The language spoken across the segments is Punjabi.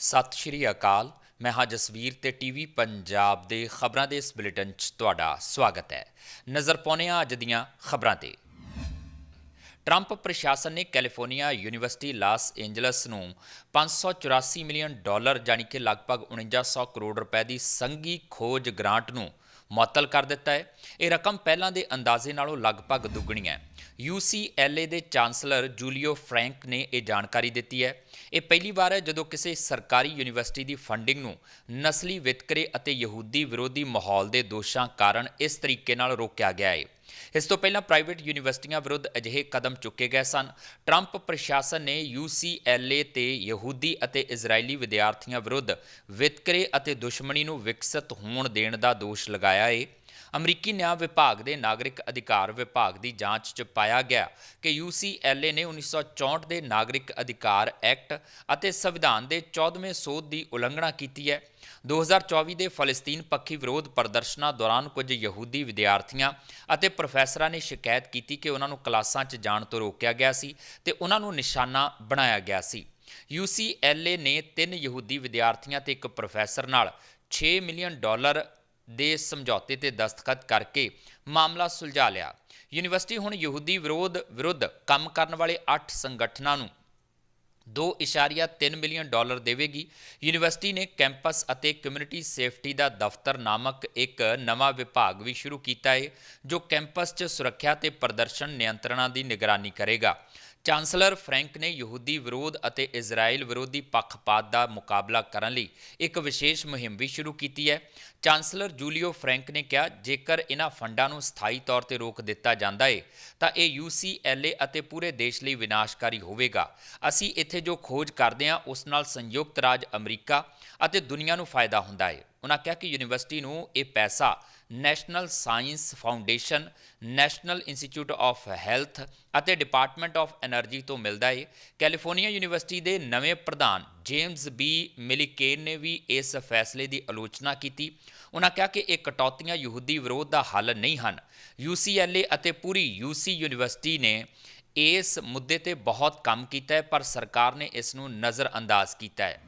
ਸਤਿ ਸ਼੍ਰੀ ਅਕਾਲ। ਮੈਂ ਹਾਂ ਜਸਵੀਰ ਤੇ ਟੀਵੀ ਪੰਜਾਬ ਦੇ ਖਬਰਾਂ ਦੇ ਇਸ ਬੁਲੇਟਿਨ 'ਚ ਤੁਹਾਡਾ ਸਵਾਗਤ ਹੈ। ਨਜ਼ਰ ਪਾਉਂਦੇ ਹਾਂ ਅੱਜ ਦੀਆਂ ਖਬਰਾਂ ਤੇ। ਟਰੰਪ ਪ੍ਰਸ਼ਾਸਨ ਨੇ ਕੈਲੀਫੋਰਨੀਆ ਯੂਨੀਵਰਸਿਟੀ ਲਾਸ ਏਂਜਲਸ ਨੂੰ 584 ਮਿਲੀਅਨ ਡਾਲਰ ਜਾਣੀ ਕਿ ਲਗਭਗ 4900 ਕਰੋੜ ਰੁਪਏ ਦੀ ਸੰਘੀ ਖੋਜ ਗ੍ਰਾਂਟ ਨੂੰ ਮੁਅੱਤਲ ਕਰ ਦਿੱਤਾ ਹੈ। ਇਹ ਰਕਮ ਪਹਿਲਾਂ ਦੇ ਅੰਦਾਜ਼ੇ ਨਾਲੋਂ ਲਗਭਗ ਦੁੱਗਣੀ ਹੈ। UCLA ਦੇ ਚਾਂਸਲਰ ਜੂਲੀਓ ਫ੍ਰੈਂਕ ਨੇ ਇਹ ਜਾਣਕਾਰੀ ਦਿੱਤੀ ਹੈ। ਇਹ ਪਹਿਲੀ ਵਾਰ ਹੈ ਜਦੋਂ ਕਿਸੇ ਸਰਕਾਰੀ ਯੂਨੀਵਰਸਿਟੀ ਦੀ ਫੰਡਿੰਗ ਨੂੰ ਨਸਲੀ ਵਿਤਕਰੇ ਅਤੇ ਯਹੂਦੀ ਵਿਰੋਧੀ ਮਾਹੌਲ ਦੇ ਦੋਸ਼ਾਂ ਕਾਰਨ ਇਸ ਤਰੀਕੇ ਨਾਲ ਰੋਕਿਆ ਗਿਆ ਹੈ। ਇਸ ਤੋਂ ਪਹਿਲਾਂ ਪ੍ਰਾਈਵੇਟ ਯੂਨੀਵਰਸਿਟੀਆਂ ਵਿਰੁੱਧ ਅਜਿਹੇ ਕਦਮ ਚੁੱਕੇ ਗਏ ਸਨ। ਟਰੰਪ ਪ੍ਰਸ਼ਾਸਨ ਨੇ UCLA ਤੇ ਯਹੂਦੀ ਅਤੇ ਇਜ਼ਰਾਈਲੀ ਵਿਦਿਆਰਥੀਆਂ ਵਿਰੁੱਧ ਵਿਤਕਰੇ ਅਤੇ ਦੁਸ਼ਮਣੀ ਨੂੰ ਵਿਕਸਿਤ ਹੋਣ ਦੇਣ ਦਾ ਦੋਸ਼ ਲਗਾਇਆ ਹੈ। ਅਮਰੀਕੀ ਨਿਆਂ ਵਿਭਾਗ ਦੇ ਨਾਗਰਿਕ ਅਧਿਕਾਰ ਵਿਭਾਗ ਦੀ ਜਾਂਚ 'ਚ ਪਾਇਆ ਗਿਆ ਕਿ UCLA ਨੇ 1964 ਦੇ ਨਾਗਰਿਕ ਅਧਿਕਾਰ ਐਕਟ ਅਤੇ ਸੰਵਿਧਾਨ ਦੇ 14ਵੇਂ ਸੋਧ ਦੀ ਉਲੰਘਣਾ ਕੀਤੀ ਹੈ। 2024 ਦੇ ਫਲਸਤੀਨ ਪੱਖੀ ਵਿਰੋਧ ਪ੍ਰਦਰਸ਼ਨਾਂ ਦੌਰਾਨ ਕੁਝ ਯਹੂਦੀ ਵਿਦਿਆਰਥੀਆਂ ਅਤੇ ਪ੍ਰੋਫੈਸਰਾਂ ਨੇ ਸ਼ਿਕਾਇਤ ਕੀਤੀ ਕਿ ਉਹਨਾਂ ਨੂੰ ਕਲਾਸਾਂ 'ਚ ਜਾਣ ਤੋਂ ਰੋਕਿਆ ਗਿਆ ਸੀ ਤੇ ਉਹਨਾਂ ਨੂੰ ਨਿਸ਼ਾਨਾ ਬਣਾਇਆ ਗਿਆ ਸੀ। UCLA ਨੇ ਤਿੰਨ ਯਹੂਦੀ ਵਿਦਿਆਰਥੀਆਂ ਤੇ ਇੱਕ ਪ੍ਰੋਫੈਸਰ ਨਾਲ 6 ਮਿਲੀਅਨ ਡਾਲਰ ਦੇ ਸਮਝੌਤੇ ਤੇ ਦਸਤਖਤ ਕਰਕੇ ਮਾਮਲਾ ਸੁਲਝਾ ਲਿਆ। ਯੂਨੀਵਰਸਿਟੀ ਹੁਣ ਯਹੂਦੀ ਵਿਰੋਧ ਵਿਰੁੱਧ ਕੰਮ ਕਰਨ ਵਾਲੇ 8 ਸੰਗਠਨਾਂ ਨੂੰ 2.3 ਮਿਲੀਅਨ ਡਾਲਰ ਦੇਵੇਗੀ। ਯੂਨੀਵਰਸਿਟੀ ਨੇ ਕੈਂਪਸ ਅਤੇ ਕਮਿਊਨਿਟੀ ਸੇਫਟੀ ਦਾ ਦਫ਼ਤਰ ਨਾਮਕ ਇੱਕ ਨਵਾਂ ਵਿਭਾਗ ਵੀ ਸ਼ੁਰੂ ਕੀਤਾ ਹੈ ਜੋ ਕੈਂਪਸ 'ਚ ਸੁਰੱਖਿਆ ਤੇ ਪ੍ਰਦਰਸ਼ਨ ਨਿਯੰਤਰਣਾਂ ਦੀ ਨਿਗਰਾਨੀ ਕਰੇਗਾ। ਚਾਂਸਲਰ ਫ੍ਰੈਂਕ ਨੇ ਯਹੂਦੀ ਵਿਰੋਧ ਅਤੇ ਇਜ਼ਰਾਈਲ ਵਿਰੋਧੀ ਪੱਖਪਾਤ ਦਾ ਮੁਕਾਬਲਾ ਕਰਨ ਲਈ ਇੱਕ ਵਿਸ਼ੇਸ਼ ਮੁਹਿੰਮ ਵੀ ਸ਼ੁਰੂ ਕੀਤੀ ਹੈ। ਚਾਂਸਲਰ ਜੂਲੀਓ ਫ੍ਰੈਂਕ ਨੇ ਕਿਹਾ, ਜੇਕਰ ਇਹਨਾਂ ਫੰਡਾਂ ਨੂੰ ਸਥਾਈ ਤੌਰ ਤੇ ਰੋਕ ਦਿੱਤਾ ਜਾਂਦਾ ਹੈ ਤਾਂ ਇਹ UCLA ਅਤੇ ਪੂਰੇ ਦੇਸ਼ ਲਈ ਵਿਨਾਸ਼ਕਾਰੀ ਹੋਵੇਗਾ। ਅਸੀਂ ਇੱਥੇ ਜੋ ਖੋਜ ਕਰਦੇ ਹਾਂ ਉਸ ਨਾਲ ਸੰਯੁਕਤ ਰਾਜ ਅਮਰੀਕਾ ਅਤੇ ਦੁਨੀਆ ਨੂੰ ਫਾਇਦਾ ਹੁੰਦਾ ਹੈ ਉਹਨਾਂ ਕਿਹਾ ਕਿ ਯੂਨੀਵਰਸਿਟੀ ਨੂੰ ਇਹ ਪੈਸਾ national science foundation, national institute of health ਅਤੇ ਡਿਪਾਰਟਮੈਂਟ ਆਫ એનર્ਜੀ ਤੋਂ ਮਿਲਦਾ ਹੈ ਕੈਲੀਫੋਰਨੀਆ ਯੂਨੀਵਰਸਿਟੀ ਦੇ ਨਵੇਂ ਪ੍ਰਧਾਨ ਜੇਮਸ ਬੀ ਮਿਲਿਕੇਨ ਨੇ ਵੀ ਇਸ ਫੈਸਲੇ ਦੀ ਆਲੋਚਨਾ ਕੀਤੀ। ਉਹਨਾਂ ਕਿਹਾ ਕਿ ਇਹ ਕਟੌਤੀਆਂ ਯਹੂਦੀ ਵਿਰੋਧ ਦਾ ਹੱਲ ਨਹੀਂ ਹਨ। UCLA ਅਤੇ ਪੂਰੀ UC ਯੂਨੀਵਰਸਿਟੀ ਨੇ ਇਸ ਮੁੱਦੇ ਤੇ ਬਹੁਤ ਕੰਮ ਕੀਤਾ ਹੈ, ਪਰ ਸਰਕਾਰ ਨੇ ਇਸ ਨੂੰ ਨਜ਼ਰਅੰਦਾਜ਼ ਕੀਤਾ ਹੈ।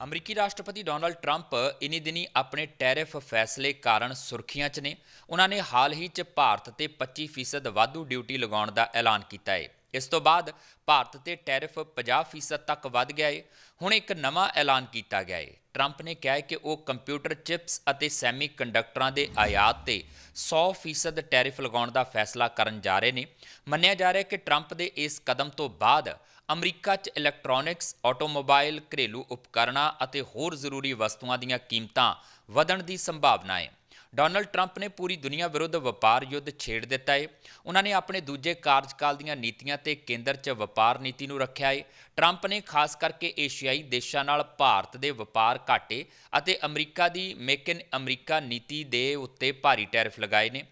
ਅਮਰੀਕੀ ਰਾਸ਼ਟਰਪਤੀ ਡੋਨਾਲਡ ਟਰੰਪ ਇਨੀ ਦਿਨੀ ਆਪਣੇ ਟੈਰਿਫ ਫੈਸਲੇ ਕਾਰਨ ਸੁਰਖੀਆਂ 'ਚ ਨੇ। ਉਹਨਾਂ ਨੇ ਹਾਲ ਹੀ 'ਚ ਭਾਰਤ ਤੇ 25% ਵਾਧੂ ਡਿਊਟੀ ਲਗਾਉਣ ਦਾ ਐਲਾਨ ਕੀਤਾ ਹੈ ਇਸ ਤੋਂ ਬਾਅਦ ਭਾਰਤ ਤੇ ਟੈਰਿਫ 50% ਤੱਕ ਵੱਧ ਗਿਆ ਹੈ ਹੁਣ ਇੱਕ ਨਵਾਂ ਐਲਾਨ ਕੀਤਾ ਗਿਆ ਹੈ ਟਰੰਪ ਨੇ ਕਿਹਾ ਹੈ ਕਿ ਉਹ ਕੰਪਿਊਟਰ ਚਿਪਸ ਅਤੇ ਸੈਮੀ ਕੰਡਕਟਰਾਂ ਦੇ ਆਯਾਤ ਤੇ 100% ਟੈਰਿਫ ਲਗਾਉਣ ਦਾ ਫੈਸਲਾ ਕਰਨ ਜਾ ਰਹੇ ਨੇ। ਮੰਨਿਆ ਜਾ ਰਿਹਾ ਹੈ ਕਿ ਟਰੰਪ ਦੇ ਇਸ ਕਦਮ ਤੋਂ ਬਾਅਦ ਅਮਰੀਕਾ 'ਚ ਇਲੈਕਟ੍ਰੋਨਿਕਸ, ਆਟੋਮੋਬਾਈਲ, ਘਰੇਲੂ ਉਪਕਰਣਾਂ ਅਤੇ ਹੋਰ ਜ਼ਰੂਰੀ ਵਸਤੂਆਂ ਦੀਆਂ ਕੀਮਤਾਂ ਵਧਣ ਦੀ ਸੰਭਾਵਨਾ ਹੈ ਡੋਨਲਡ ਟਰੰਪ ਨੇ ਪੂਰੀ ਦੁਨੀਆ ਵਿਰੁੱਧ ਵਪਾਰ ਯੁੱਧ ਛੇੜ ਦਿੱਤਾ ਏ। ਉਹਨਾਂ ਨੇ ਆਪਣੇ ਦੂਜੇ ਕਾਰਜਕਾਲ ਦੀਆਂ ਨੀਤੀਆਂ ਤੇ ਕੇਂਦਰ 'ਚ ਵਪਾਰ ਨੀਤੀ ਨੂੰ ਰੱਖਿਆ ਏ। ਟਰੰਪ ਨੇ ਖਾਸ ਕਰਕੇ ਏਸ਼ੀਆਈ ਦੇਸ਼ਾਂ ਨਾਲ ਭਾਰਤ ਦੇ ਵਪਾਰ ਘਾਟੇ ਅਤੇ ਅਮਰੀਕਾ ਦੀ ਮੇਕ ਇਨ ਅਮਰੀਕਾ ਨੀਤੀ ਦੇ ਉੱਤੇ ਭਾਰੀ ਟੈਰਿਫ ਲਗਾਏ ਨੇ।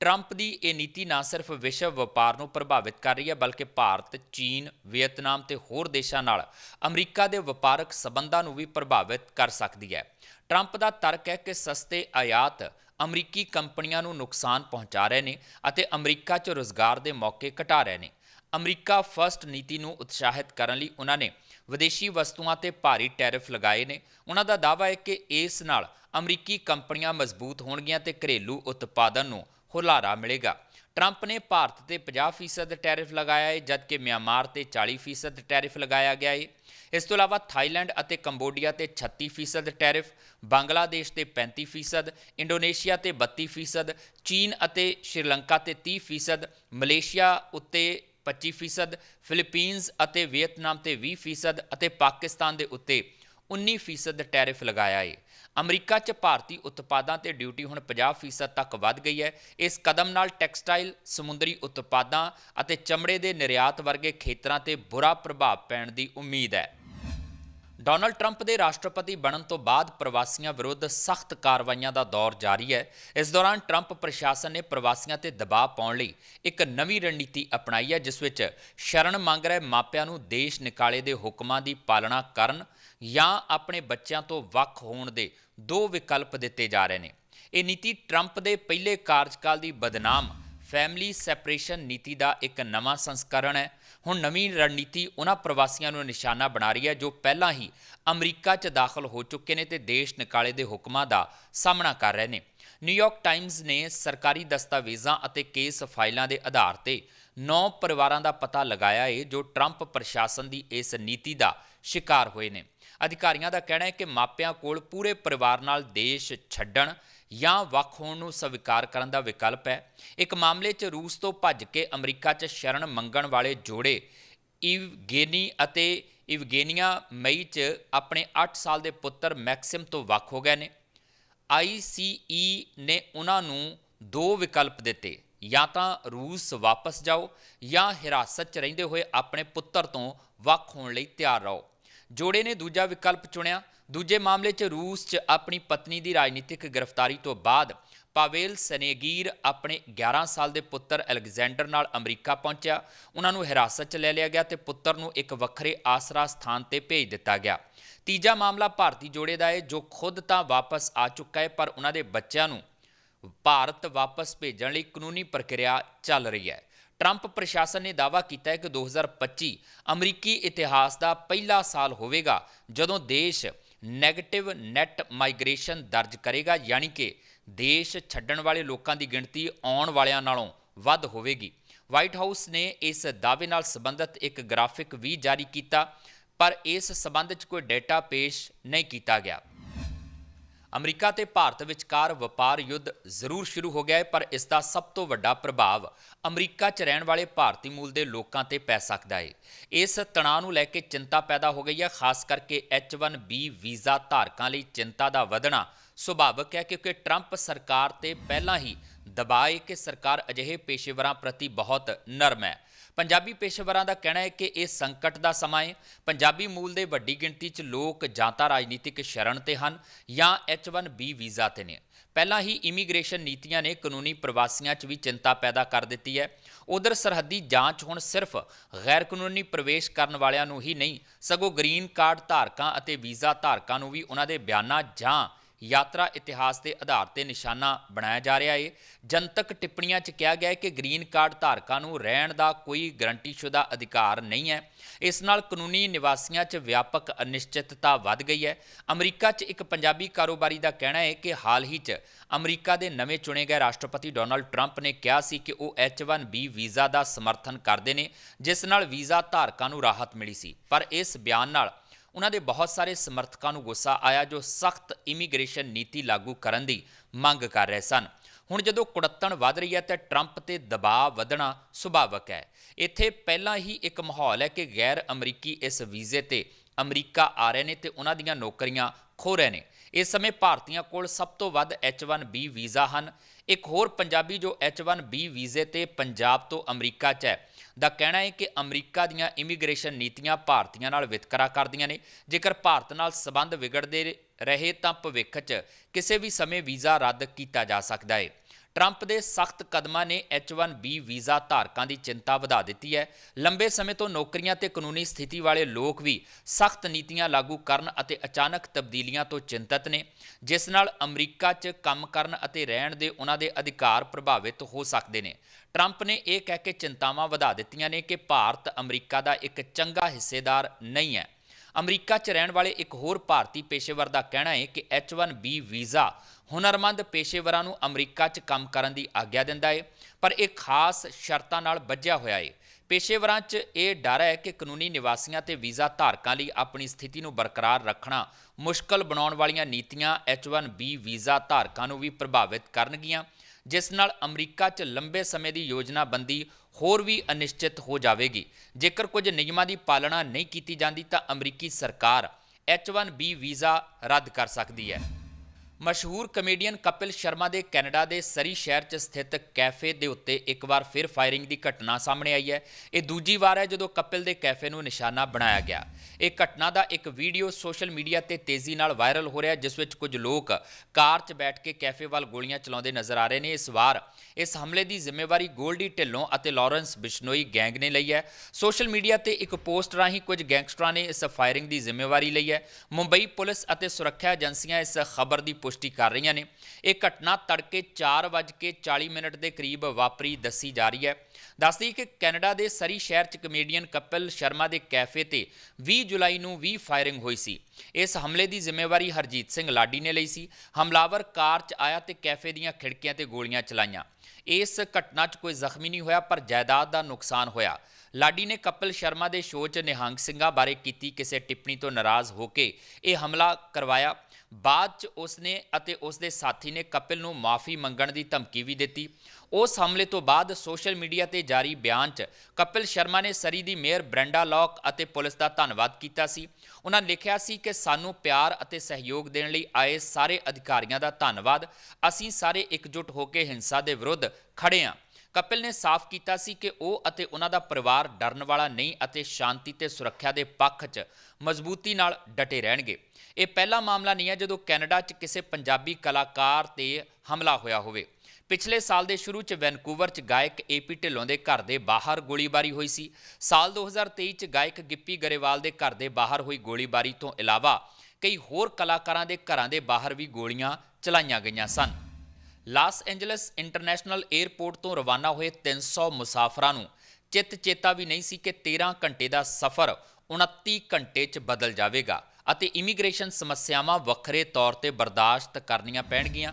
ਟਰੰਪ ਦੀ ਇਹ ਨੀਤੀ ਨਾ ਸਿਰਫ ਵਿਸ਼ਵ ਵਪਾਰ ਨੂੰ ਪ੍ਰਭਾਵਿਤ ਕਰ ਰਹੀ ਹੈ ਬਲਕਿ ਭਾਰਤ, ਚੀਨ, ਵੀਅਤਨਾਮ ਤੇ ਹੋਰ ਦੇਸ਼ਾਂ ਨਾਲ ਅਮਰੀਕਾ ਦੇ ਵਪਾਰਕ ਸਬੰਧਾਂ ਨੂੰ ਵੀ ਪ੍ਰਭਾਵਿਤ ਕਰ ਸਕਦੀ ਹੈ। ਟਰੰਪ ਦਾ ਤਰਕ ਹੈ ਕਿ ਸਸਤੇ ਆਯਾਤ ਅਮਰੀਕੀ ਕੰਪਨੀਆਂ ਨੂੰ ਨੁਕਸਾਨ ਪਹੁੰਚਾ ਰਹੇ ਨੇ ਅਤੇ ਅਮਰੀਕਾ 'ਚ ਰੋਜ਼ਗਾਰ ਦੇ ਮੌਕੇ ਘਟਾ ਰਹੇ ਨੇ। ਅਮਰੀਕਾ ਫਸਟ ਨੀਤੀ ਨੂੰ ਉਤਸ਼ਾਹਿਤ ਕਰਨ ਲਈ ਉਹਨਾਂ ਨੇ ਵਿਦੇਸ਼ੀ ਵਸਤੂਆਂ ਤੇ ਭਾਰੀ ਟੈਰਿਫ ਲਗਾਏ ਨੇ। ਉਹਨਾਂ ਦਾ ਦਾਅਵਾ ਹੈ ਕਿ ਇਸ ਨਾਲ ਅਮਰੀਕੀ ਕੰਪਨੀਆਂ ਮਜ਼ਬੂਤ ਹੋਣਗੀਆਂ ਤੇ ਘਰੇਲੂ ਉਤਪਾਦਨ ਨੂੰ ਹੁਲਾਰਾ ਮਿਲੇਗਾ ਟਰੰਪ ਨੇ ਭਾਰਤ ਤੇ 50% ਟੈਰਿਫ ਲਗਾਇਆ ਹੈ, ਜਦਕਿ ਮਿਆਂਮਾਰ ਤੇ 40% ਟੈਰਿਫ ਲਗਾਇਆ ਗਿਆ ਹੈ ਇਸ ਤੋਂ ਇਲਾਵਾ ਥਾਈਲੈਂਡ ਅਤੇ ਕੰਬੋਡੀਆ ਤੇ 36% ਟੈਰਿਫ, ਬੰਗਲਾਦੇਸ਼ ਤੇ 35% ਇੰਡੋਨੇਸ਼ੀਆ ਤੇ 32% ਚੀਨ ਅਤੇ ਸ਼੍ਰੀਲੰਕਾ ਤੇ 30% ਮਲੇਸ਼ੀਆ ਉੱਤੇ 25% ਫਿਲੀਪੀਨਜ਼ ਅਤੇ ਵੀਅਤਨਾਮ ਤੇ 20% ਅਤੇ ਪਾਕਿਸਤਾਨ ਦੇ ਉੱਤੇ 19% ਟੈਰਿਫ ਲਗਾਇਆ ਏ। ਅਮਰੀਕਾ 'ਚ ਭਾਰਤੀ ਉਤਪਾਦਾਂ ਤੇ ਡਿਊਟੀ ਹੁਣ 50% ਤੱਕ ਵੱਧ ਗਈ ਹੈ। ਇਸ ਕਦਮ ਨਾਲ ਟੈਕਸਟਾਈਲ, ਸਮੁੰਦਰੀ ਉਤਪਾਦਾਂ ਅਤੇ ਚਮੜੇ ਦੇ ਨਿਰਯਾਤ ਵਰਗੇ ਖੇਤਰਾਂ ਤੇ ਬੁਰਾ ਪ੍ਰਭਾਵ ਪੈਣ ਦੀ ਉਮੀਦ ਹੈ। ਡੋਨਲਡ ਟਰੰਪ ਦੇ ਰਾਸ਼ਟਰਪਤੀ ਬਣਨ ਤੋਂ ਬਾਅਦ ਪ੍ਰਵਾਸੀਆਂ ਵਿਰੁੱਧ ਸਖਤ ਕਾਰਵਾਈਆਂ ਦਾ ਦੌਰ ਜਾਰੀ ਹੈ। ਇਸ ਦੌਰਾਨ ਟਰੰਪ ਪ੍ਰਸ਼ਾਸਨ ਨੇ ਪ੍ਰਵਾਸੀਆਂ ਤੇ ਦਬਾਅ ਪਾਉਣ ਲਈ ਇੱਕ ਨਵੀਂ ਰਣਨੀਤੀ ਅਪਣਾਈ ਹੈ, ਜਿਸ ਵਿੱਚ ਸ਼ਰਨ ਮੰਗ ਰਹੇ ਮਾਪਿਆਂ ਨੂੰ ਦੇਸ਼ ਨਿਕਾਲੇ ਦੇ ਹੁਕਮਾਂ ਦੀ ਪਾਲਣਾ ਕਰਨ ਜਾਂ ਆਪਣੇ ਬੱਚਿਆਂ ਤੋਂ ਵੱਖ ਹੋਣ ਦੇ ਦੋ ਵਿਕਲਪ ਦਿੱਤੇ ਜਾ ਰਹੇ ਨੇ। ਇਹ ਨੀਤੀ ਟਰੰਪ ਦੇ ਪਹਿਲੇ ਕਾਰਜਕਾਲ ਦੀ ਬਦਨਾਮ ਫੈਮਿਲੀ ਸੈਪਰੇਸ਼ਨ ਨੀਤੀ ਦਾ ਇੱਕ ਨਵਾਂ ਸੰਸਕਰਣ ਹੈ। ਹੁਣ ਨਵੀਂ ਰਣਨੀਤੀ ਉਹਨਾਂ ਪ੍ਰਵਾਸੀਆਂ ਨੂੰ ਨਿਸ਼ਾਨਾ ਬਣਾ ਰਹੀ ਹੈ, ਜੋ ਪਹਿਲਾਂ ਹੀ ਅਮਰੀਕਾ 'ਚ ਦਾਖਲ ਹੋ ਚੁੱਕੇ ਨੇ ਤੇ ਦੇਸ਼ ਨਿਕਾਲੇ ਦੇ ਹੁਕਮਾਂ ਦਾ ਸਾਹਮਣਾ ਕਰ ਰਹੇ ਨੇ। ਨਿਊਯਾਰਕ ਟਾਈਮਜ਼ ਨੇ ਸਰਕਾਰੀ ਦਸਤਾਵੇਜ਼ਾਂ ਅਤੇ ਕੇਸ ਫਾਈਲਾਂ ਦੇ ਆਧਾਰ ਤੇ ਨੌ ਪਰਿਵਾਰਾਂ ਦਾ ਪਤਾ ਲਗਾਇਆ ਏ, ਜੋ ਟਰੰਪ ਪ੍ਰਸ਼ਾਸਨ ਦੀ ਇਸ ਨੀਤੀ ਦਾ ਸ਼ਿਕਾਰ ਹੋਏ ਨੇ। ਅਧਿਕਾਰੀਆਂ ਦਾ ਕਹਿਣਾ ਹੈ ਕਿ ਮਾਪਿਆਂ ਕੋਲ ਪੂਰੇ ਪਰਿਵਾਰ ਨਾਲ ਦੇਸ਼ ਛੱਡਣ ਜਾਂ ਵੱਖ ਹੋਣ ਨੂੰ ਸਵੀਕਾਰ ਕਰਨ ਦਾ ਵਿਕਲਪ ਹੈ। ਇੱਕ ਮਾਮਲੇ 'ਚ ਰੂਸ ਤੋਂ ਭੱਜ ਕੇ ਅਮਰੀਕਾ 'ਚ ਸ਼ਰਨ ਮੰਗਣ ਵਾਲੇ ਜੋੜੇ ਇਵਗੇਨੀ ਅਤੇ ਇਵਗੇਨੀਆ ਮਈ 'ਚ ਆਪਣੇ 8 ਸਾਲ ਦੇ ਪੁੱਤਰ ਮੈਕਸਿਮ ਤੋਂ ਵੱਖ ਹੋ ਗਏ ਨੇ। ਆਈਸੀਈ ਨੇ ਉਹਨਾਂ ਨੂੰ ਦੋ ਵਿਕਲਪ ਦਿੱਤੇ। ਜਾਂ ਤਾਂ ਰੂਸ ਵਾਪਸ ਜਾਓ ਜਾਂ ਹਿਰਾਸਤ 'ਚ ਰਹਿੰਦੇ ਹੋਏ ਆਪਣੇ ਪੁੱਤਰ ਤੋਂ ਵੱਖ ਹੋਣ ਲਈ ਤਿਆਰ ਰਹੋ। ਜੋੜੇ ਨੇ ਦੂਜਾ ਵਿਕਲਪ ਚੁਣਿਆ। ਦੂਜੇ ਮਾਮਲੇ 'ਚ ਰੂਸ 'ਚ ਆਪਣੀ ਪਤਨੀ ਦੀ ਰਾਜਨੀਤਿਕ ਗ੍ਰਿਫਤਾਰੀ ਤੋਂ ਬਾਅਦ ਪਾਵੇਲ ਸਨੇਗੀਰ ਆਪਣੇ 11 ਸਾਲ ਦੇ ਪੁੱਤਰ ਅਲੈਗਜ਼ੈਂਡਰ ਨਾਲ ਅਮਰੀਕਾ ਪਹੁੰਚਿਆ। ਉਹਨਾਂ ਨੂੰ ਹਿਰਾਸਤ 'ਚ ਲੈ ਲਿਆ ਗਿਆ ਤੇ ਪੁੱਤਰ ਨੂੰ ਇੱਕ ਵੱਖਰੇ ਆਸਰਾ ਸਥਾਨ ਤੇ ਭੇਜ ਦਿੱਤਾ ਗਿਆ। ਤੀਜਾ ਮਾਮਲਾ ਭਾਰਤੀ ਜੋੜੇ ਦਾ ਹੈ ਜੋ ਖੁਦ ਤਾਂ ਵਾਪਸ ਆ ਚੁੱਕਾ ਹੈ ਪਰ ਉਹਨਾਂ ਦੇ ਬੱਚਿਆਂ ਨੂੰ ਭਾਰਤ ਵਾਪਸ ਭੇਜਣ ਲਈ ਕਾਨੂੰਨੀ ਪ੍ਰਕਿਰਿਆ ਚੱਲ ਰਹੀ ਹੈ। ਟਰੰਪ ਪ੍ਰਸ਼ਾਸਨ ਨੇ ਦਾਅਵਾ ਕੀਤਾ ਹੈ ਕਿ 2025 ਅਮਰੀਕੀ ਇਤਿਹਾਸ ਦਾ ਪਹਿਲਾ ਸਾਲ ਹੋਵੇਗਾ, ਜਦੋਂ ਦੇਸ਼ ਨੈਗੇਟਿਵ ਨੈਟ ਮਾਈਗ੍ਰੇਸ਼ਨ ਦਰਜ ਕਰੇਗਾ, ਯਾਨੀ ਕਿ ਦੇਸ਼ ਛੱਡਣ ਵਾਲੇ ਲੋਕਾਂ ਦੀ ਗਿਣਤੀ ਆਉਣ ਵਾਲਿਆਂ ਨਾਲੋਂ ਵੱਧ ਹੋਵੇਗੀ। ਵਾਈਟ ਹਾਊਸ ਨੇ ਇਸ ਦਾਅਵੇ ਨਾਲ ਸੰਬੰਧਿਤ ਇੱਕ ਗ੍ਰਾਫਿਕ ਵੀ ਜਾਰੀ ਕੀਤਾ, ਪਰ ਇਸ ਸੰਬੰਧ 'ਚ ਕੋਈ ਡੇਟਾ ਪੇਸ਼ ਨਹੀਂ ਕੀਤਾ ਗਿਆ। ਅਮਰੀਕਾ ਤੇ ਭਾਰਤ ਵਿਚਕਾਰ ਵਪਾਰ ਯੁੱਧ ਜ਼ਰੂਰ ਸ਼ੁਰੂ ਹੋ ਗਿਆ ਹੈ, ਪਰ ਇਸ ਦਾ ਸਭ ਤੋਂ ਵੱਡਾ ਪ੍ਰਭਾਵ ਅਮਰੀਕਾ 'ਚ ਰਹਿਣ ਵਾਲੇ ਭਾਰਤੀ ਮੂਲ ਦੇ ਲੋਕਾਂ ਤੇ ਪੈ ਸਕਦਾ ਹੈ। ਇਸ ਤਣਾਅ ਨੂੰ ਲੈ ਕੇ ਚਿੰਤਾ ਪੈਦਾ ਹੋ ਗਈ ਹੈ, ਖਾਸ ਕਰਕੇ H1B ਵੀਜ਼ਾ ਧਾਰਕਾਂ ਲਈ ਚਿੰਤਾ ਦਾ ਵਧਣਾ ਸੁਭਾਵਕ ਹੈ, ਕਿਉਂਕਿ ਟਰੰਪ ਸਰਕਾਰ ਤੇ ਪਹਿਲਾਂ ਹੀ ਦਬਾਅ ਹੈ ਕਿ ਸਰਕਾਰ ਅਜਿਹੇ ਪੇਸ਼ੇਵਰਾਂ ਪ੍ਰਤੀ ਬਹੁਤ ਨਰਮ ਹੈ। ਪੰਜਾਬੀ ਪੇਸ਼ੇਵਰਾਂ ਦਾ ਕਹਿਣਾ ਹੈ ਕਿ ਇਹ ਸੰਕਟ ਦਾ ਸਮਾਂ ਹੈ। ਪੰਜਾਬੀ ਮੂਲ ਦੇ ਵੱਡੀ ਗਿਣਤੀ 'ਚ ਲੋਕ ਜਾਂ ਤਾਂ ਰਾਜਨੀਤਿਕ ਸ਼ਰਣ ਤੇ ਹਨ ਜਾਂ H1B ਵੀਜ਼ਾ ਤੇ ਨੇ। ਪਹਿਲਾਂ ਹੀ ਇਮੀਗ੍ਰੇਸ਼ਨ ਨੀਤੀਆਂ ਨੇ ਕਾਨੂੰਨੀ ਪ੍ਰਵਾਸੀਆਂ 'ਚ ਵੀ ਚਿੰਤਾ ਪੈਦਾ ਕਰ ਦਿੱਤੀ ਹੈ। ਉਧਰ ਸਰਹੱਦੀ ਜਾਂਚ ਹੁਣ ਸਿਰਫ ਗੈਰ ਕਾਨੂੰਨੀ ਪ੍ਰਵੇਸ਼ ਕਰਨ ਵਾਲਿਆਂ ਨੂੰ ਹੀ ਨਹੀਂ, ਸਗੋਂ ਗ੍ਰੀਨ ਕਾਰਡ ਧਾਰਕਾਂ ਅਤੇ ਵੀਜ਼ਾ ਧਾਰਕਾਂ ਨੂੰ ਵੀ ਉਹਨਾਂ ਦੇ ਬਿਆਨਾਂ ਜਾਂ ਯਾਤਰਾ ਇਤਿਹਾਸ ਦੇ ਆਧਾਰ ਤੇ ਨਿਸ਼ਾਨਾ ਬਣਾਇਆ ਜਾ ਰਿਹਾ ਹੈ ਜਨਤਕ ਟਿੱਪਣੀਆਂ 'ਚ ਕਿਹਾ ਗਿਆ ਹੈ ਕਿ ਗ੍ਰੀਨ ਕਾਰਡ ਧਾਰਕਾਂ ਨੂੰ ਰਹਿਣ ਦਾ ਕੋਈ ਗਰੰਟੀਸ਼ੁਦਾ ਅਧਿਕਾਰ ਨਹੀਂ ਹੈ। ਇਸ ਨਾਲ ਕਾਨੂੰਨੀ ਨਿਵਾਸੀਆਂ 'ਚ ਵਿਆਪਕ ਅਨਿਸ਼ਚਿਤਤਾ ਵੱਧ ਗਈ ਹੈ। ਅਮਰੀਕਾ 'ਚ ਇੱਕ ਪੰਜਾਬੀ ਕਾਰੋਬਾਰੀ ਦਾ ਕਹਿਣਾ ਹੈ ਕਿ ਹਾਲ ਹੀ 'ਚ ਅਮਰੀਕਾ ਦੇ ਨਵੇਂ ਚੁਣੇ ਗਏ ਰਾਸ਼ਟਰਪਤੀ ਡੋਨਲਡ ਟਰੰਪ ਨੇ ਕਿਹਾ ਸੀ ਕਿ ਉਹ H1B ਵੀਜ਼ਾ ਦਾ ਸਮਰਥਨ ਕਰਦੇ ਨੇ, ਜਿਸ ਨਾਲ ਵੀਜ਼ਾ ਧਾਰਕਾਂ ਨੂੰ ਰਾਹਤ ਮਿਲੀ ਸੀ। ਪਰ ਇਸ ਬਿਆਨ ਨਾਲ ਉਹਨਾਂ ਦੇ ਬਹੁਤ ਸਾਰੇ ਸਮਰਥਕਾਂ ਨੂੰ ਗੁੱਸਾ ਆਇਆ ਜੋ ਸਖਤ ਇਮੀਗ੍ਰੇਸ਼ਨ ਨੀਤੀ ਲਾਗੂ ਕਰਨ ਦੀ ਮੰਗ ਕਰ ਰਹੇ ਸਨ। ਹੁਣ ਜਦੋਂ ਕੁੜੱਤਣ ਵੱਧ ਰਹੀ ਹੈ ਤਾਂ ਟਰੰਪ ਤੇ ਦਬਾਅ ਵਧਣਾ ਸੁਭਾਵਕ ਹੈ। ਇੱਥੇ ਪਹਿਲਾਂ ਹੀ ਇੱਕ ਮਾਹੌਲ ਹੈ ਕਿ ਗੈਰ ਅਮਰੀਕੀ ਇਸ ਵੀਜ਼ੇ ਤੇ ਅਮਰੀਕਾ ਆ ਰਹੇ ਨੇ ਤੇ ਉਹਨਾਂ ਦੀਆਂ ਨੌਕਰੀਆਂ ਖੋ ਰਹੇ ਨੇ। ਇਸ ਸਮੇਂ ਭਾਰਤੀਆਂ ਕੋਲ ਸਭ ਤੋਂ ਵੱਧ H1B ਵੀਜ਼ਾ ਹਨ। ਇੱਕ ਹੋਰ ਪੰਜਾਬੀ ਜੋ H1B ਵੀਜ਼ੇ ਤੇ ਪੰਜਾਬ ਤੋਂ ਅਮਰੀਕਾ 'ਚ ਹੈ। ਦਾ ਕਹਿਣਾ ਹੈ ਕਿ ਅਮਰੀਕਾ ਦੀਆਂ ਇਮੀਗ੍ਰੇਸ਼ਨ ਨੀਤੀਆਂ ਭਾਰਤੀਆਂ ਨਾਲ ਵਿਤਕਰਾ ਕਰਦੀਆਂ ਨੇ। ਜੇਕਰ ਭਾਰਤ ਨਾਲ ਸਬੰਧ ਵਿਗੜਦੇ ਰਹੇ ਤਾਂ ਭਵਿੱਖ 'ਚ ਕਿਸੇ ਵੀ ਸਮੇਂ ਵੀਜ਼ਾ ਰੱਦ ਕੀਤਾ ਜਾ ਸਕਦਾ ਹੈ। ਟਰੰਪ ਦੇ ਸਖਤ ਕਦਮਾਂ ਨੇ H1B ਵੀਜ਼ਾ ਧਾਰਕਾਂ ਦੀ ਚਿੰਤਾ ਵਧਾ ਦਿੱਤੀ ਹੈ। ਲੰਬੇ ਸਮੇਂ ਤੋਂ ਨੌਕਰੀਆਂ ਤੇ ਕਾਨੂੰਨੀ ਸਥਿਤੀ ਵਾਲੇ ਲੋਕ ਵੀ ਸਖਤ ਨੀਤੀਆਂ ਲਾਗੂ ਕਰਨ ਅਤੇ ਅਚਾਨਕ ਤਬਦੀਲੀਆਂ ਤੋਂ ਚਿੰਤਤ ਨੇ, ਜਿਸ ਨਾਲ ਅਮਰੀਕਾ 'ਚ ਕੰਮ ਕਰਨ ਅਤੇ ਰਹਿਣ ਦੇ ਉਹਨਾਂ ਦੇ ਅਧਿਕਾਰ ਪ੍ਰਭਾਵਿਤ ਹੋ ਸਕਦੇ ਨੇ। ਟਰੰਪ ਨੇ ਇਹ ਕਹਿ ਕੇ ਚਿੰਤਾਵਾਂ ਵਧਾ ਦਿੱਤੀਆਂ ਨੇ ਕਿ ਭਾਰਤ ਅਮਰੀਕਾ ਦਾ ਇੱਕ ਚੰਗਾ ਹਿੱਸੇਦਾਰ ਨਹੀਂ ਹੈ। ਅਮਰੀਕਾ 'ਚ ਰਹਿਣ ਵਾਲੇ ਇੱਕ ਹੋਰ ਭਾਰਤੀ ਪੇਸ਼ੇਵਰ ਦਾ ਕਹਿਣਾ ਹੈ ਕਿ H1B ਵੀਜ਼ਾ ਹੁਨਰਮੰਦ ਪੇਸ਼ੇਵਰਾਂ ਨੂੰ ਅਮਰੀਕਾ 'ਚ ਕੰਮ ਕਰਨ ਦੀ ਆਗਿਆ ਦਿੰਦਾ ਏ, ਪਰ ਇਹ ਖਾਸ ਸ਼ਰਤਾਂ ਨਾਲ ਬੱਝਿਆ ਹੋਇਆ ਏ। ਪੇਸ਼ੇਵਰਾਂ 'ਚ ਇਹ ਡਰ ਹੈ ਕਿ ਕਾਨੂੰਨੀ ਨਿਵਾਸੀਆਂ ਤੇ ਵੀਜ਼ਾ ਧਾਰਕਾਂ ਲਈ ਆਪਣੀ ਸਥਿਤੀ ਨੂੰ ਬਰਕਰਾਰ ਰੱਖਣਾ ਮੁਸ਼ਕਲ ਬਣਾਉਣ ਵਾਲੀਆਂ ਨੀਤੀਆਂ H1B ਵੀਜ਼ਾ ਧਾਰਕਾਂ ਨੂੰ ਵੀ ਪ੍ਰਭਾਵਿਤ ਕਰਨਗੀਆਂ, ਜਿਸ ਨਾਲ ਅਮਰੀਕਾ 'ਚ ਲੰਬੇ ਸਮੇਂ ਦੀ ਯੋਜਨਾਬੰਦੀ ਹੋਰ ਵੀ ਅਨਿਸ਼ਚਿਤ ਹੋ ਜਾਵੇਗੀ। ਜੇਕਰ ਕੁਝ ਨਿਯਮਾਂ ਦੀ ਪਾਲਣਾ ਨਹੀਂ ਕੀਤੀ ਜਾਂਦੀ ਤਾਂ ਅਮਰੀਕੀ ਸਰਕਾਰ H1B ਵੀਜ਼ਾ ਰੱਦ ਕਰ ਸਕਦੀ ਹੈ। ਮਸ਼ਹੂਰ ਕਮੇਡੀਅਨ ਕਪਿਲ ਸ਼ਰਮਾ ਦੇ ਕੈਨੇਡਾ ਦੇ ਸਰੀ ਸ਼ਹਿਰ 'ਚ ਸਥਿਤ ਕੈਫੇ ਦੇ ਉੱਤੇ ਇੱਕ ਵਾਰ ਫਿਰ ਫਾਇਰਿੰਗ ਦੀ ਘਟਨਾ ਸਾਹਮਣੇ ਆਈ ਹੈ। ਇਹ ਦੂਜੀ ਵਾਰ ਹੈ ਜਦੋਂ ਕਪਿਲ ਦੇ ਕੈਫੇ ਨੂੰ ਨਿਸ਼ਾਨਾ ਬਣਾਇਆ ਗਿਆ। ਇਹ ਘਟਨਾ ਦਾ ਇੱਕ ਵੀਡੀਓ ਸੋਸ਼ਲ ਮੀਡੀਆ ਤੇ ਤੇਜ਼ੀ ਨਾਲ ਵਾਇਰਲ ਹੋ ਰਿਹਾ ਜਿਸ ਵਿੱਚ ਕੁਝ ਲੋਕ ਕਾਰ 'ਚ ਬੈਠ ਕੇ ਕੈਫੇ ਵੱਲ ਗੋਲੀਆਂ ਚਲਾਉਂਦੇ ਨਜ਼ਰ ਆ ਰਹੇ ਨੇ। ਇਸ ਵਾਰ ਇਸ ਹਮਲੇ ਦੀ ਜ਼ਿੰਮੇਵਾਰੀ ਗੋਲਡੀ ਢਿੱਲੋਂ ਅਤੇ ਲਾਰੈਂਸ ਬਿਸ਼ਨੋਈ ਗੈਂਗ ਨੇ ਲਈ ਹੈ। ਸੋਸ਼ਲ ਮੀਡੀਆ ਤੇ ਇੱਕ ਪੋਸਟ ਰਾਹੀਂ ਕੁਝ ਗੈਂਗਸਟਰਾਂ ਨੇ ਇਸ ਫਾਇਰਿੰਗ ਦੀ ਜ਼ਿੰਮੇਵਾਰੀ ਲਈ ਹੈ। ਮੁੰਬਈ ਪੁਲਿਸ ਅਤੇ ਸੁਰੱਖਿਆ ਏਜੰਸੀਆਂ ਇਸ ਖਬਰ ਦੀ ਪੁਸ਼ਟੀ ਕਰ ਰਹੀਆਂ ਨੇ। ਇਹ ਘਟਨਾ ਤੜਕੇ 4:40 ਮਿੰਟ ਦੇ ਕਰੀਬ ਵਾਪਰੀ, ਦੱਸੀ ਜਾ ਰਹੀ ਹੈ। ਦੱਸਦੀ ਕਿ ਕੈਨੇਡਾ ਦੇ ਸਰੀ ਸ਼ਹਿਰ 'ਚ ਕਮੇਡੀਅਨ ਕਪਿਲ ਸ਼ਰਮਾ ਦੇ ਕੈਫੇ ਤੇ 20 ਜੁਲਾਈ ਨੂੰ 20 ਫਾਇਰਿੰਗ ਹੋਈ ਸੀ। ਇਸ ਹਮਲੇ ਦੀ ਜ਼ਿੰਮੇਵਾਰੀ ਹਰਜੀਤ ਸਿੰਘ ਲਾਡੀ ਨੇ ਲਈ ਸੀ। ਹਮਲਾਵਰ ਕਾਰ 'ਚ ਆਇਆ ਤੇ ਕੈਫੇ ਦੀਆਂ ਖਿੜਕੀਆਂ ਤੇ ਗੋਲੀਆਂ ਚਲਾਈਆਂ। ਇਸ ਘਟਨਾ 'ਚ ਕੋਈ ਜ਼ਖਮੀ ਨਹੀਂ ਹੋਇਆ, ਪਰ ਜਾਇਦਾਦ ਦਾ ਨੁਕਸਾਨ ਹੋਇਆ। ਲਾਡੀ ਨੇ ਕਪਿਲ ਸ਼ਰਮਾ ਦੇ ਸ਼ੋਅ 'ਚ ਨਿਹੰਗ ਸਿੰਘਾਂ ਬਾਰੇ ਕੀਤੀ ਕਿਸੇ ਟਿੱਪਣੀ ਤੋਂ ਨਾਰਾਜ਼ ਹੋ ਕੇ ਇਹ ਹਮਲਾ ਕਰਵਾਇਆ। ਬਾਅਦ 'ਚ ਉਸਨੇ ਅਤੇ ਉਸਦੇ ਸਾਥੀ ਨੇ ਕਪਿਲ ਨੂੰ ਮਾਫੀ ਮੰਗਣ ਦੀ ਧਮਕੀ ਵੀ ਦਿੱਤੀ। ਉਸ ਹਮਲੇ ਤੋਂ ਬਾਅਦ ਸੋਸ਼ਲ ਮੀਡੀਆ ਤੇ ਜਾਰੀ ਬਿਆਨ 'ਚ ਕਪਿਲ ਸ਼ਰਮਾ ਨੇ ਸਰੀ ਦੀ ਮੇਅਰ ਬ੍ਰੈਂਡਾ ਲੌਕ ਅਤੇ ਪੁਲਿਸ ਦਾ ਧੰਨਵਾਦ ਕੀਤਾ ਸੀ। ਉਹਨਾਂ ਲਿਖਿਆ ਸੀ ਕਿ ਸਾਨੂੰ ਪਿਆਰ ਅਤੇ ਸਹਿਯੋਗ ਦੇਣ ਲਈ ਆਏ ਸਾਰੇ ਅਧਿਕਾਰੀਆਂ ਦਾ ਧੰਨਵਾਦ। ਅਸੀਂ ਸਾਰੇ ਇਕਜੁੱਟ ਹੋ ਕੇ ਹਿੰਸਾ ਦੇ ਵਿਰੁੱਧ ਖੜੇ ਹਾਂ ਕਪਿਲ ਨੇ ਸਾਫ਼ ਕੀਤਾ ਸੀ ਕਿ ਉਹ ਅਤੇ ਉਹਨਾਂ ਦਾ ਪਰਿਵਾਰ ਡਰਨ ਵਾਲਾ ਨਹੀਂ ਅਤੇ ਸ਼ਾਂਤੀ ਤੇ ਸੁਰੱਖਿਆ ਦੇ ਪੱਖ 'ਚ ਮਜ਼ਬੂਤੀ ਨਾਲ ਡਟੇ ਰਹਿਣਗੇ। ਇਹ ਪਹਿਲਾ ਮਾਮਲਾ ਨਹੀਂ ਹੈ ਜਦੋਂ ਕੈਨੇਡਾ 'ਚ ਕਿਸੇ ਪੰਜਾਬੀ ਕਲਾਕਾਰ ਤੇ ਹਮਲਾ ਹੋਇਆ ਹੋਵੇ। ਪਿਛਲੇ ਸਾਲ ਦੇ ਸ਼ੁਰੂ 'ਚ ਵੈਨਕੂਵਰ 'ਚ ਗਾਇਕ ਏਪੀ ਢਿੱਲੋਂ ਦੇ ਘਰ ਦੇ ਬਾਹਰ ਗੋਲੀਬਾਰੀ ਹੋਈ ਸੀ। ਸਾਲ 2023 'ਚ ਗਾਇਕ ਗਿੱਪੀ ਗਰੇਵਾਲ ਦੇ ਘਰ ਦੇ ਬਾਹਰ ਹੋਈ ਗੋਲੀਬਾਰੀ ਤੋਂ ਇਲਾਵਾ ਕਈ ਹੋਰ ਕਲਾਕਾਰਾਂ ਦੇ ਘਰਾਂ ਦੇ ਬਾਹਰ ਵੀ ਗੋਲੀਆਂ ਚਲਾਈਆਂ ਗਈਆਂ ਸਨ। ਲਾਸ ਐਂਜਲਸ ਇੰਟਰਨੈਸ਼ਨਲ 에ਅਰਪੋਰਟ ਤੋਂ ਰਵਾਨਾ ਹੋਏ 300 ਮੁਸਾਫਰਾਂ ਨੂੰ ਚਿੱਤ ਚੇਤਾ ਵੀ ਨਹੀਂ ਸੀ ਕਿ 13 ਘੰਟੇ ਦਾ ਸਫ਼ਰ 29 ਘੰਟੇ 'ਚ ਬਦਲ ਜਾਵੇਗਾ ਅਤੇ ਇਮੀਗ੍ਰੇਸ਼ਨ ਸਮੱਸਿਆਵਾਂ ਵੱਖਰੇ ਤੌਰ ਤੇ ਬਰਦਾਸ਼ਤ ਕਰਨੀਆਂ ਪੈਣਗੀਆਂ।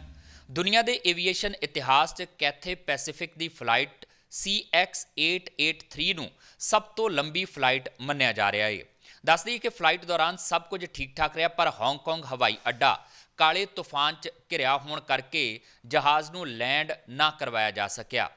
ਦੁਨੀਆ ਦੇ ਏਵੀਏਸ਼ਨ ਇਤਿਹਾਸ 'ਚ ਕੈਥੇ ਪੈਸੀਫਿਕ ਦੀ ਫਲਾਈਟ CX883 ਨੂੰ ਸਭ ਤੋਂ ਲੰਬੀ ਫਲਾਈਟ ਮੰਨਿਆ ਜਾ ਰਿਹਾ ਹੈ ਦੱਸਦੀ ਕਿ ਫਲਾਈਟ ਦੌਰਾਨ ਸਭ ਕੁਝ ਠੀਕ-ਠਾਕ ਰਿਹਾ, ਪਰ ਹਾਂਗਕਾਂਗ ਹਵਾਈ ਅੱਡਾ ਕਾਲੇ ਤੂਫਾਨ 'ਚ ਘਿਰਿਆ ਹੋਣ ਕਰਕੇ ਜਹਾਜ਼ ਨੂੰ ਲੈਂਡ ਨਾ ਕਰਵਾਇਆ ਜਾ ਸਕਿਆ।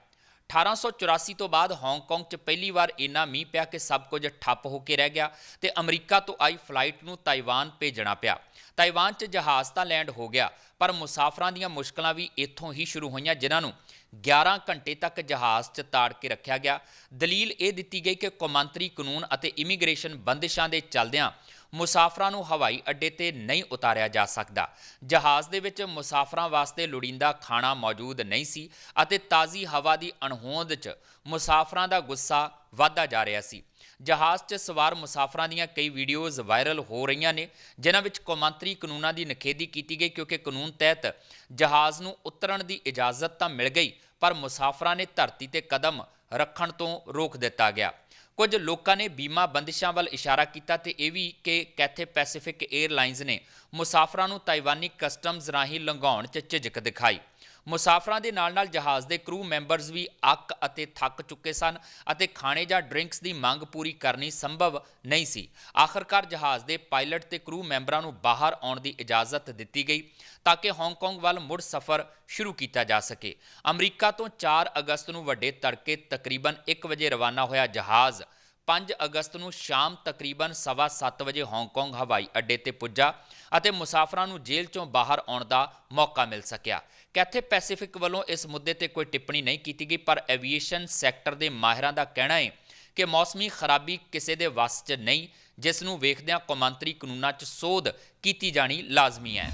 1884 ਤੋਂ ਬਾਅਦ ਹਾਂਗਕਾਂਗ 'ਚ ਪਹਿਲੀ ਵਾਰ ਇੰਨਾ ਮੀਂਹ ਪਿਆ ਕਿ ਸਭ ਕੁਝ ਠੱਪ ਹੋ ਕੇ ਰਹਿ ਗਿਆ ਤੇ ਅਮਰੀਕਾ ਤੋਂ ਆਈ ਫਲਾਈਟ ਨੂੰ ਤਾਈਵਾਨ ਭੇਜਣਾ ਪਿਆ। ਤਾਈਵਾਨ 'ਚ ਜਹਾਜ਼ ਤਾਂ ਲੈਂਡ ਹੋ ਗਿਆ, ਪਰ ਮੁਸਾਫਰਾਂ ਦੀਆਂ ਮੁਸ਼ਕਲਾਂ ਵੀ ਇੱਥੋਂ ਹੀ ਸ਼ੁਰੂ ਹੋਈਆਂ, ਜਿਨ੍ਹਾਂ ਨੂੰ 11 ਘੰਟੇ ਤੱਕ ਜਹਾਜ਼ 'ਚ ਤਾੜ ਕੇ ਰੱਖਿਆ ਗਿਆ। ਦਲੀਲ ਇਹ ਦਿੱਤੀ ਗਈ ਕਿ ਕੌਮਾਂਤਰੀ ਕਾਨੂੰਨ ਅਤੇ ਇਮੀਗ੍ਰੇਸ਼ਨ ਬੰਦਿਸ਼ਾਂ ਦੇ ਚੱਲਦਿਆਂ ਮੁਸਾਫਰਾਂ ਨੂੰ ਹਵਾਈ ਅੱਡੇ ਤੇ ਨਹੀਂ ਉਤਾਰਿਆ ਜਾ ਸਕਦਾ। ਜਹਾਜ਼ ਦੇ ਵਿੱਚ ਮੁਸਾਫਰਾਂ ਵਾਸਤੇ ਲੋੜੀਂਦਾ ਖਾਣਾ ਮੌਜੂਦ ਨਹੀਂ ਸੀ ਅਤੇ ਤਾਜ਼ੀ ਹਵਾ ਦੀ ਅਣਹੋਂਦ 'ਚ ਮੁਸਾਫਰਾਂ ਦਾ ਗੁੱਸਾ ਵਧਦਾ ਜਾ ਰਿਹਾ ਸੀ। ਜਹਾਜ਼ 'ਚ ਸਵਾਰ ਮੁਸਾਫਰਾਂ ਦੀਆਂ ਕਈ ਵੀਡੀਓਜ਼ ਵਾਇਰਲ ਹੋ ਰਹੀਆਂ ਨੇ, ਜਿਨ੍ਹਾਂ ਵਿੱਚ ਕੌਮਾਂਤਰੀ ਕਾਨੂੰਨਾਂ ਦੀ ਨਖੇਦੀ ਕੀਤੀ ਗਈ ਕਿਉਂਕਿ ਕਾਨੂੰਨ ਤਹਿਤ ਜਹਾਜ਼ ਨੂੰ ਉਤਰਨ ਦੀ ਇਜਾਜ਼ਤ ਤਾਂ ਮਿਲ ਗਈ, ਪਰ ਮੁਸਾਫਰਾਂ ਨੇ ਧਰਤੀ ਤੇ ਕਦਮ ਰੱਖਣ ਤੋਂ ਰੋਕ ਦਿੱਤਾ ਗਿਆ। ਕੁਝ ਲੋਕਾਂ ਨੇ ਬੀਮਾ ਬੰਦਿਸ਼ਾਂ ਵੱਲ ਇਸ਼ਾਰਾ ਕੀਤਾ ਤੇ ਇਹ ਵੀ ਕਿ ਕੈਥੇ ਪੈਸੀਫਿਕ 에ਅਰਲਾਈਨਸ ਨੇ ਮੁਸਾਫਰਾਂ ਨੂੰ ਤਾਈਵਾਨੀ ਕਸਟਮਜ਼ ਰਾਹੀਂ ਲੰਘਾਉਣ 'ਚ ਝਿਜਕ ਦਿਖਾਈ। ਮੁਸਾਫਰਾਂ ਦੇ ਨਾਲ-ਨਾਲ ਜਹਾਜ਼ ਦੇ ਕਰੂ ਮੈਂਬਰਸ ਵੀ ਅੱਕ ਅਤੇ ਥੱਕ ਚੁੱਕੇ ਸਨ ਅਤੇ ਖਾਣੇ ਜਾਂ ਡਰਿੰਕਸ ਦੀ ਮੰਗ ਪੂਰੀ ਕਰਨੀ ਸੰਭਵ ਨਹੀਂ ਸੀ। ਆਖਰਕਾਰ ਜਹਾਜ਼ ਦੇ ਪਾਇਲਟ ਤੇ ਕਰੂ ਮੈਂਬਰਾਂ ਨੂੰ ਬਾਹਰ ਆਉਣ ਦੀ ਇਜਾਜ਼ਤ ਦਿੱਤੀ ਗਈ ਤਾਂ ਕਿ ਹਾਂਗਕਾਂਗ ਵੱਲ ਮੁੜ ਸਫ਼ਰ ਸ਼ੁਰੂ ਕੀਤਾ ਜਾ ਸਕੇ। ਅਮਰੀਕਾ ਤੋਂ 4 ਅਗਸਤ ਨੂੰ ਵੱਡੇ ਤੜਕੇ ਤਕਰੀਬਨ 1 ਵਜੇ ਰਵਾਨਾ ਹੋਇਆ ਜਹਾਜ਼। 5 ਅਗਸਤ ਨੂੰ ਸ਼ਾਮ ਤਕਰੀਬਨ 7:30 ਵਜੇ ਹਾਂਗਕਾਂਗ ਹਵਾਈ ਅੱਡੇ ਤੇ ਪੁੱਜਾ ਅਤੇ ਮੁਸਾਫਰਾਂ ਨੂੰ ਜੇਲ੍ਹ ਚੋਂ ਬਾਹਰ ਆਉਣ ਦਾ ਮੌਕਾ ਮਿਲ ਸਕਿਆ। ਕੈਥੇ ਪੈਸੀਫਿਕ ਵੱਲੋਂ ਇਸ ਮੁੱਦੇ ਤੇ ਕੋਈ ਟਿੱਪਣੀ ਨਹੀਂ ਕੀਤੀ ਗਈ, ਪਰ ਐਵੀਏਸ਼ਨ ਸੈਕਟਰ ਦੇ ਮਾਹਿਰਾਂ ਦਾ ਕਹਿਣਾ ਹੈ ਕਿ ਮੌਸਮੀ ਖਰਾਬੀ ਕਿਸੇ ਦੇ ਵੱਸ 'ਚ ਨਹੀਂ, ਜਿਸ ਨੂੰ ਵੇਖਦਿਆਂ ਕੌਮਾਂਤਰੀ ਕਾਨੂੰਨਾਂ 'ਚ ਸੋਧ ਕੀਤੀ ਜਾਣੀ ਲਾਜ਼ਮੀ ਹੈ।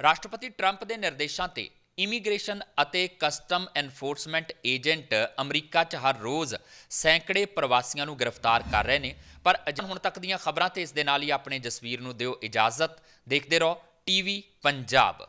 ਰਾਸ਼ਟਰਪਤੀ ਟਰੰਪ ਦੇ ਨਿਰਦੇਸ਼ਾਂ ਤੇ ਇਮੀਗ੍ਰੇਸ਼ਨ ਅਤੇ ਕਸਟਮ ਐਨਫੋਰਸਮੈਂਟ ਏਜੰਟ ਅਮਰੀਕਾ 'ਚ ਹਰ ਰੋਜ਼ ਸੈਂਕੜੇ ਪ੍ਰਵਾਸੀਆਂ ਨੂੰ ਗ੍ਰਿਫਤਾਰ ਕਰ ਰਹੇ ਨੇ, ਪਰ ਅਜੇ ਹੁਣ ਤੱਕ ਦੀਆਂ ਖਬਰਾਂ ਤੇ ਇਸ ਦੇ ਨਾਲ ਹੀ ਆਪਣੇ ਜਸਵੀਰ ਨੂੰ ਦਿਓ ਇਜਾਜ਼ਤ, ਦੇਖਦੇ ਰਹੋ ਟੀਵੀ ਪੰਜਾਬ।